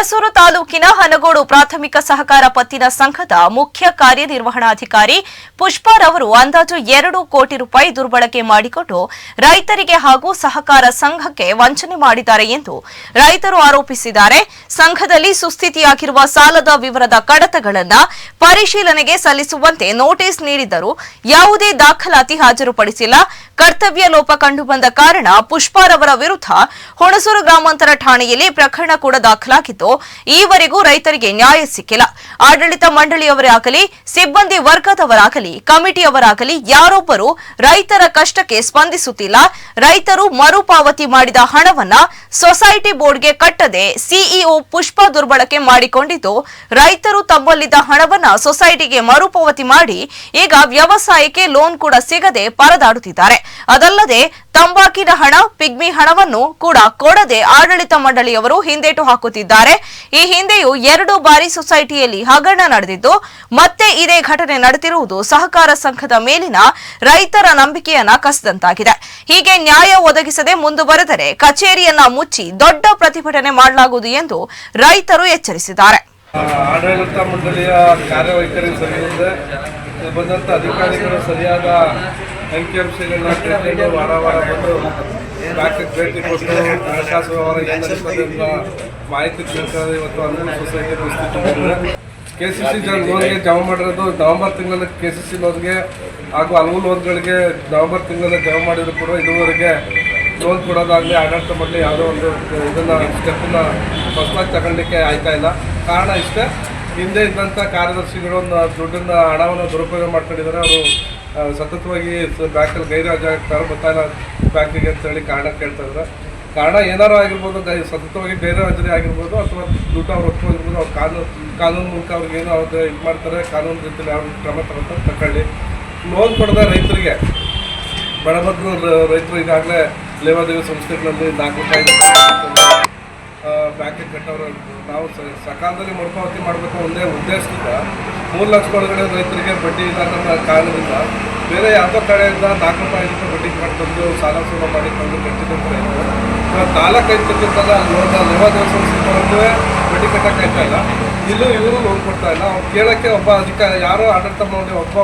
ಹುಣಸೂರು ತಾಲೂಕಿನ ಹನಗೋಡು ಪ್ರಾಥಮಿಕ ಸಹಕಾರ ಪತ್ತಿನ ಸಂಘದ ಮುಖ್ಯ ಕಾರ್ಯನಿರ್ವಹಣಾಧಿಕಾರಿ ಪುಷ್ಪಾರವರು ಅಂದಾಜು ಎರಡು ಕೋಟಿ ರೂಪಾಯಿ ದುರ್ಬಳಕೆ ಮಾಡಿಕೊಂಡು ರೈತರಿಗೆ ಹಾಗೂ ಸಹಕಾರ ಸಂಘಕ್ಕೆ ವಂಚನೆ ಮಾಡಿದ್ದಾರೆ ಎಂದು ರೈತರು ಆರೋಪಿಸಿದ್ದಾರೆ. ಸಂಘದಲ್ಲಿ ಸುಸ್ಥಿತಿಯಾಗಿರುವ ಸಾಲದ ವಿವರದ ಕಡತಗಳನ್ನು ಪರಿಶೀಲನೆಗೆ ಸಲ್ಲಿಸುವಂತೆ ನೋಟಿಸ್ ನೀಡಿದ್ದರೂ ಯಾವುದೇ ದಾಖಲಾತಿ ಹಾಜರುಪಡಿಸಿಲ್ಲ. ಕರ್ತವ್ಯ ಲೋಪ ಕಂಡುಬಂದ ಕಾರಣ ಪುಷ್ಪಾರವರ ವಿರುದ್ಧ ಹುಣಸೂರು ಗ್ರಾಮಾಂತರ ಠಾಣೆಯಲ್ಲಿ ಪ್ರಕರಣ ಕೂಡ ದಾಖಲಾಗಿದ್ದು ಈವರೆಗೂ ರೈತರಿಗೆ ನ್ಯಾಯ ಸಿಕ್ಕಿಲ್ಲ. ಆಡಳಿತ ಮಂಡಳಿಯವರೇ ಆಗಲಿ, ಸಿಬ್ಬಂದಿ ವರ್ಗದವರಾಗಲಿ, ಕಮಿಟಿಯವರಾಗಲಿ ಯಾರೊಬ್ಬರು ರೈತರ ಕಷ್ಟಕ್ಕೆ ಸ್ಪಂದಿಸುತ್ತಿಲ್ಲ. ರೈತರು ಮರುಪಾವತಿ ಮಾಡಿದ ಹಣವನ್ನ ಸೊಸೈಟಿ ಬೋರ್ಡ್ಗೆ ಕಟ್ಟದೆ ಸಿಇಒ ಪುಷ್ಪ ದುರ್ಬಳಕೆ ಮಾಡಿಕೊಂಡಿದ್ದು, ರೈತರು ತಮ್ಮಲ್ಲಿದ್ದ ಹಣವನ್ನ ಸೊಸೈಟಿಗೆ ಮರುಪಾವತಿ ಮಾಡಿ ಈಗ ವ್ಯವಸಾಯಕ್ಕೆ ಲೋನ್ ಕೂಡ ಸಿಗದೆ ಪರದಾಡುತ್ತಿದ್ದಾರೆ. ಅದಲ್ಲದೆ ತಂಬಾಕಿನ ಹಣ, ಪಿಗ್ಮಿ ಹಣವನ್ನು ಕೂಡ ಕೊಡದೆ ಆಡಳಿತ ಮಂಡಳಿಯವರು ಹಿಂದೇಟು ಹಾಕುತ್ತಿದ್ದಾರೆ. ಈ ಹಿಂದೆಯೂ ಎರಡು ಬಾರಿ ಸೊಸೈಟಿಯಲ್ಲಿ ಹಗರಣ ನಡೆದಿದ್ದು, ಮತ್ತೆ ಇದೇ ಘಟನೆ ನಡೆದಿರುವುದು ಸಹಕಾರ ಸಂಘದ ಮೇಲಿನ ರೈತರ ನಂಬಿಕೆಯನ್ನ ಕಸಿದಂತಾಗಿದೆ. ಹೀಗೆ ನ್ಯಾಯ ಒದಗಿಸದೆ ಮುಂದುವರೆದರೆ ಕಚೇರಿಯನ್ನ ಮುಚ್ಚಿ ದೊಡ್ಡ ಪ್ರತಿಭಟನೆ ಮಾಡಲಾಗುವುದು ಎಂದು ರೈತರು ಎಚ್ಚರಿಸಿದ್ದಾರೆ. ಆಡಳಿತ ಮಂಡಳಿಯ ಕಾರ್ಯವೈಖರಿ ಬಂದಂಥ ಅಧಿಕಾರಿಗಳು ಸರಿಯಾದ ಅಂಕಿಅಂಶಗಳನ್ನ ತಿಳ್ಕೊಂಡು ವಾರ ವಾರ ಬಂದು ಬ್ಯಾಂಕಿಗೆ ಭೇಟಿ ಕೊಟ್ಟು ಹಣಕಾಸು ವ್ಯವಹಾರ ಏನು ನಡೀತದೆ ಅಂತ ಮಾಹಿತಿ ಕೇಳ್ತಾರೆ ಇವತ್ತು ಅನುಕೂಲ ಸೊಸೈಟಿ ಪರಿಸ್ಥಿತಿ ಕೆ ಸಿ ಸಿ ಲೋನ್ಗೆ ಜಮಾ ಮಾಡಿರೋದು ನವೆಂಬರ್ ತಿಂಗಳಲ್ಲಿ ಕೆ ಸಿ ಸಿ ಲೋನ್ಗೆ ಹಾಗೂ ಹಲವು ಲೋನ್ಗಳಿಗೆ ನವೆಂಬರ್ ತಿಂಗಳಲ್ಲಿ ಜಮಾ ಮಾಡಿದ್ರು ಕೂಡ ಇದುವರೆಗೆ ಲೋನ್ ಕೊಡೋದಾಗಲಿ ಆಡಳಿತ ಮಾಡಲಿ ಯಾವುದೋ ಒಂದು ಇದನ್ನು ಸ್ಟೆಪ್ಪನ್ನ ಹೊಸದಾಗಿ ತಗೊಳ್ಳಿಕ್ಕೆ ಆಯ್ತಾ ಇಲ್ಲ. ಕಾರಣ ಇಷ್ಟೇ. ಹಿಂದೆ ಇದ್ದಂಥ ಕಾರ್ಯದರ್ಶಿಗಳು ಒಂದು ದುಡ್ಡನ್ನ ಹಣವನ್ನು ದುರುಪಯೋಗ ಮಾಡ್ಕೊಂಡಿದ್ದಾರೆ. ಅವರು ಸತತವಾಗಿ ಬ್ಯಾಂಕಲ್ಲಿ ಗೈರಾಜಾಗ್ತಾರೆ ಗೊತ್ತಾಯಿಲ್ಲ ಬ್ಯಾಂಕಿಗೆ ಅಂತೇಳಿ ಕಾರಣ ಕೇಳ್ತಾ ಇದ್ದಾರೆ. ಕಾರಣ ಏನಾರು ಆಗಿರ್ಬೋದು, ಗೈ, ಸತತವಾಗಿ ಬೇರೆ ಹಾಜರಿ ಆಗಿರ್ಬೋದು ಅಥವಾ ದುಡ್ಡು ಅವ್ರು ಒಪ್ಕೊಂಡಿರ್ಬೋದು, ಅವ್ರು ಕಾನೂನು ಕಾನೂನು ಮೂಲಕ ಅವ್ರಿಗೆ ಏನೋ ಅವ್ರಿಗೆ ಇದು ಮಾಡ್ತಾರೆ. ಕಾನೂನು ರೀತಿಯಲ್ಲಿ ಯಾವ ಕ್ರಮ ತಗೊಳ್ತಾರೆ. ತಕೊಳ್ಳಿ. ಲೋನ್ ಕೊಡದ ರೈತರಿಗೆ ಬಡಬದ್ದು ರೈತರು ಈಗಾಗಲೇ ಲೇವಾದೇವಿ ಸಂಸ್ಥೆಗಳಲ್ಲಿ ನಾಲ್ಕು ರೂಪಾಯಿ ಬ್ಯಾಂಕಿಗೆ ಕಟ್ಟೋರು ನಾವು ಸಕಾಲದಲ್ಲಿ ಮರುಪಾವತಿ ಮಾಡಬೇಕು ಒಂದೇ ಉದ್ದೇಶದಿಂದ ಮೂರು ಲಕ್ಷ ಒಳಗಡೆ ರೈತರಿಗೆ ಬಡ್ಡಿ ಇಲ್ಲ ಅನ್ನೋ ಕಾರಣದಿಂದ ಬೇರೆ ಯಾವುದೋ ಕಡೆಯಿಂದ ನಾಲ್ಕು ರೂಪಾಯಿ, ಐದು ಬಡ್ಡಿ ಮಾಡಿಕೊಂಡು ಸಾಲ ಸೂಲ ಮಾಡಿ ತಂದು ಕಟ್ಟಿದಂತ ರೈತರು. ಇವಾಗ ತಾಲೂಕು ಐತಕ್ಕಿಂತಲ್ಲ ಲೋನ್ ಲೇವಾದೇವಿ ಸಂಸ್ಥೆಗಳಲ್ಲೂ ಬಡ್ಡಿ ಕಟ್ಟಕ್ಕೆ ಆಯ್ತಾ ಇಲ್ಲ? ಇಲ್ಲೂ ಇವರು ಲೋನ್ ಕೊಡ್ತಾ ಇಲ್ಲ. ಅವ್ರು ಕೇಳೋಕ್ಕೆ ಒಬ್ಬ ಅಧಿಕಾರಿ, ಯಾರೋ ಆಡಳಿತ ಮಾಡಿ ಒಬ್ಬ